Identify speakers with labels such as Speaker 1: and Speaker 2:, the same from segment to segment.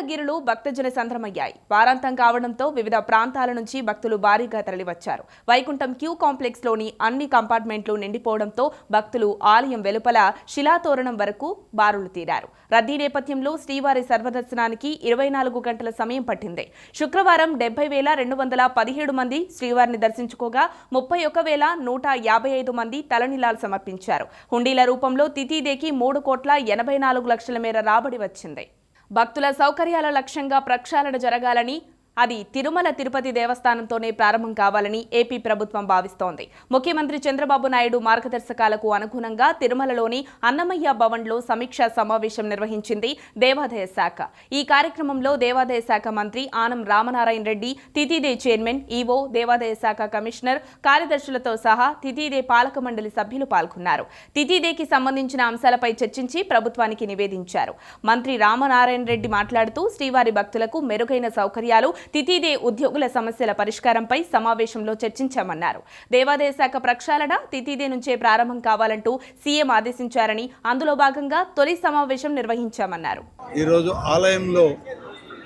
Speaker 1: తిరుమలగిరులు భక్తజన సంద్రమయ్యాయి. వారాంతం కావడంతో వివిధ ప్రాంతాల నుంచి భక్తులు భారీగా తరలివచ్చారు. వైకుంఠం క్యూ కాంప్లెక్స్లోని అన్ని కంపార్ట్మెంట్లు నిండిపోవడంతో భక్తులు ఆలయం వెలుపల శిలాతోరణం వరకు బారులు తీరారు. రద్దీ నేపథ్యంలో శ్రీవారి సర్వదర్శనానికి ఇరవై నాలుగు గంటల సమయం పట్టింది. శుక్రవారం డెబ్బై వేల రెండు వందల పదిహేడు మంది శ్రీవారిని దర్శించుకోగా ముప్పై ఒక వేల నూట యాభై ఐదు మంది తలనిలాలు సమర్పించారు. హుండీల రూపంలో తితీదేకి మూడు కోట్ల ఎనభై నాలుగు లక్షల మేర రాబడి వచ్చింది. భక్తుల సౌకర్యాల లక్ష్యంగా ప్రక్షాళన జరగాలని అది తిరుమల తిరుపతి దేవస్థానంతోనే ప్రారంభం కావాలని ఏపీ ప్రభుత్వం భావిస్తోంది. ముఖ్యమంత్రి చంద్రబాబు నాయుడు మార్గదర్శకాలకు అనుగుణంగా తిరుమలలోని అన్నమయ్య భవన్లో సమీక్షా సమావేశం నిర్వహించింది దేవాదాయ శాఖ. ఈ కార్యక్రమంలో దేవాదాయ శాఖ మంత్రి ఆనం రామనారాయణ రెడ్డి తితిదే చైర్మన్ ఈవో దేవాదాయ శాఖ కమిషనర్ కార్యదర్శులతో సహా తితిదే పాలక మండలి సభ్యులు పాల్గొన్నారు. తితిదేకి సంబంధించిన అంశాలపై చర్చించి ప్రభుత్వానికి నివేదించారు. మంత్రి రామనారాయణ రెడ్డి మాట్లాడుతూ శ్రీవారి భక్తులకు మెరుగైన సౌకర్యాలు తితిదే ఉద్యోగుల సమస్యల పరిష్కారంపై సమావేశంలో చర్చించామన్నారు. దేవాదాయ శాఖ ప్రక్షాళన తితిదే నుంచే ప్రారంభం కావాలంటూ సీఎం ఆదేశించారని అందులో భాగంగా తొలి సమావేశం నిర్వహించామన్నారు.
Speaker 2: ఈరోజు ఆలయంలో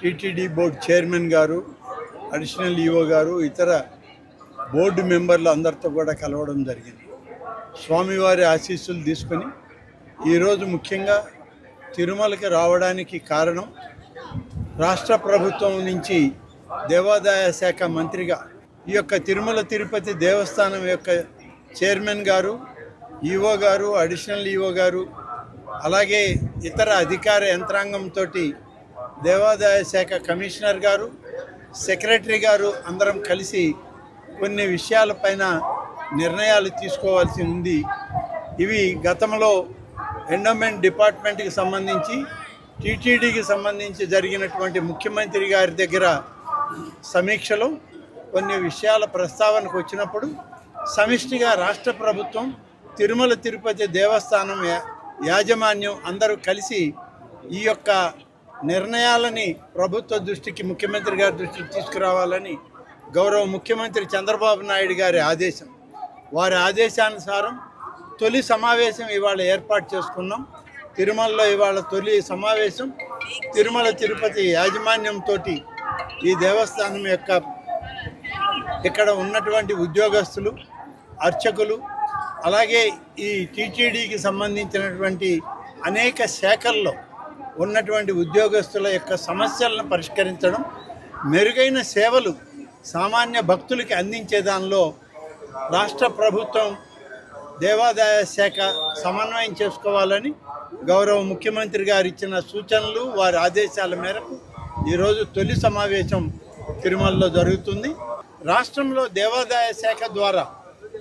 Speaker 2: టీటీడీ బోర్డు చైర్మన్ గారు అడిషనల్ ఈఓ గారు ఇతర బోర్డు మెంబర్లు అందరితో కూడా కలవడం జరిగింది. స్వామివారి ఆశీస్సులు తీసుకొని ఈరోజు ముఖ్యంగా తిరుమలకి రావడానికి కారణం రాష్ట్ర ప్రభుత్వం నుంచి దేవాదాయ శాఖ మంత్రిగా ఈ యొక్క తిరుమల తిరుపతి దేవస్థానం యొక్క చైర్మన్ గారు ఈఓ గారు అడిషనల్ ఈఓ గారు అలాగే ఇతర అధికార యంత్రాంగంతో దేవాదాయ శాఖ కమిషనర్ గారు సెక్రటరీ గారు అందరం కలిసి కొన్ని విషయాలపైన నిర్ణయాలు తీసుకోవాల్సి ఉంది. ఇవి గతంలో ఎండోమెంట్ డిపార్ట్మెంట్కి సంబంధించి టీటీడీకి సంబంధించి జరిగినటువంటి ముఖ్యమంత్రి గారి దగ్గర సమీక్షలో కొన్ని విషయాల ప్రస్తావనకు వచ్చినప్పుడు సమిష్టిగా రాష్ట్ర ప్రభుత్వం తిరుమల తిరుపతి దేవస్థానం యాజమాన్యం అందరూ కలిసి ఈ యొక్క నిర్ణయాలని ప్రభుత్వ దృష్టికి ముఖ్యమంత్రి గారి దృష్టికి తీసుకురావాలని గౌరవ ముఖ్యమంత్రి చంద్రబాబు నాయుడు గారి ఆదేశం. వారి ఆదేశానుసారం తొలి సమావేశం ఇవాళ ఏర్పాటు చేసుకున్నాం. తిరుమలలో ఇవాళ తొలి సమావేశం. తిరుమల తిరుపతి యాజమాన్యంతో ఈ దేవస్థానం యొక్క ఇక్కడ ఉన్నటువంటి ఉద్యోగస్తులు అర్చకులు అలాగే ఈ టీటీడీకి సంబంధించినటువంటి అనేక శాఖల్లో ఉన్నటువంటి ఉద్యోగస్తుల యొక్క సమస్యలను పరిష్కరించడం మెరుగైన సేవలు సామాన్య భక్తులకి అందించే దానిలో రాష్ట్ర ప్రభుత్వం దేవాదాయ శాఖ సమన్వయం చేసుకోవాలని గౌరవ ముఖ్యమంత్రి గారు ఇచ్చిన సూచనలు వారి ఆదేశాల మేరకు ఈరోజు తొలి సమావేశం తిరుమలలో జరుగుతుంది. రాష్ట్రంలో దేవాదాయ శాఖ ద్వారా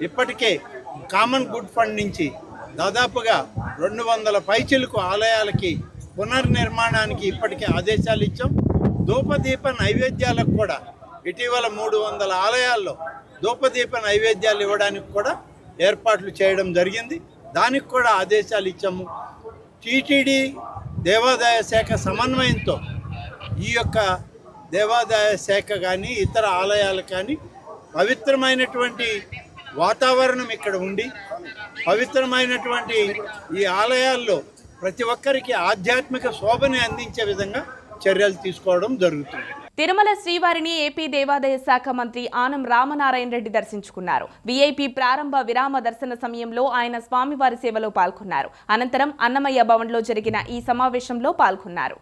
Speaker 2: ఇప్పటికే కామన్ గుడ్ ఫండ్ నుంచి దాదాపుగా రెండు వందల పైచిలకు ఆలయాలకి పునర్నిర్మాణానికి ఇప్పటికే ఆదేశాలు ఇచ్చాం. ధూపదీప నైవేద్యాలకు కూడా ఇటీవల మూడు వందల ఆలయాల్లో ధూపదీప నైవేద్యాలు ఇవ్వడానికి కూడా ఏర్పాట్లు చేయడం జరిగింది. దానికి కూడా ఆదేశాలు ఇచ్చాము. టీటీడీ దేవాదాయ శాఖ సమన్వయంతో ఈ యొక్క దేవాదాయ శాఖ కానీ ఇతర ఆలయాలు కానీ పవిత్రమైనటువంటి వాతావరణం ఇక్కడ ఉండి పవిత్రమైనటువంటి ఈ ఆలయాల్లో ప్రతి ఒక్కరికి ఆధ్యాత్మిక శోభని అందించే విధంగా చర్యలు తీసుకోవడం జరుగుతుంది.
Speaker 1: తిరుమల శ్రీవారిని ఏపీ దేవాదాయ శాఖ మంత్రి ఆనం రామనారాయణ రెడ్డి దర్శించుకున్నారు. వీఐపీ ప్రారంభ విరామ దర్శన సమయంలో ఆయన స్వామివారి సేవలో పాల్గొన్నారు. అనంతరం అన్నమయ్య భవన్లో జరిగిన ఈ సమావేశంలో పాల్గొన్నారు.